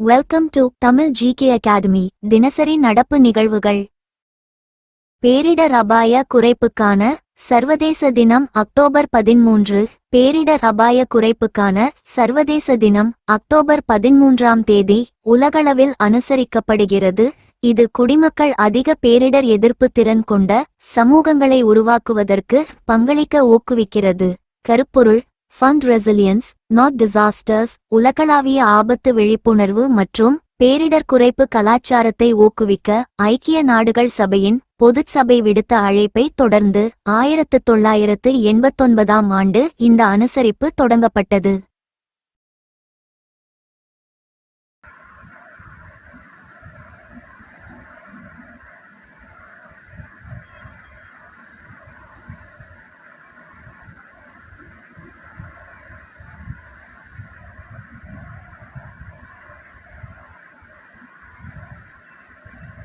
Welcome to Tamil GK academy தினசரி நடப்பு நிகழ்வுகள் பேரிடர் அபாய குறைப்புக்கான சர்வதேச தினம் அக்டோபர் பதிமூன்று பேரிடர் அபாய குறைப்புக்கான சர்வதேச தினம் அக்டோபர் பதிமூன்றாம் தேதி உலகளவில் அனுசரிக்கப்படுகிறது இது குடிமக்கள் அதிக பேரிடர் எதிர்ப்பு திறன் கொண்ட சமூகங்களை உருவாக்குவதற்கு பங்களிக்க ஊக்குவிக்கிறது. கருப்பொருள் ஃபண்ட் ரெசிலியன்ஸ் நாட் டிசாஸ்டர்ஸ் உலகளாவிய ஆபத்து விழிப்புணர்வு மற்றும் பேரிடர் குறைப்பு கலாச்சாரத்தை ஊக்குவிக்க ஐக்கிய நாடுகள் சபையின் பொதுச் சபை விடுத்த அழைப்பை தொடர்ந்து ஆயிரத்து தொள்ளாயிரத்து எண்பத்தொன்பதாம் ஆண்டு இந்த அனுசரிப்பு தொடங்கப்பட்டது.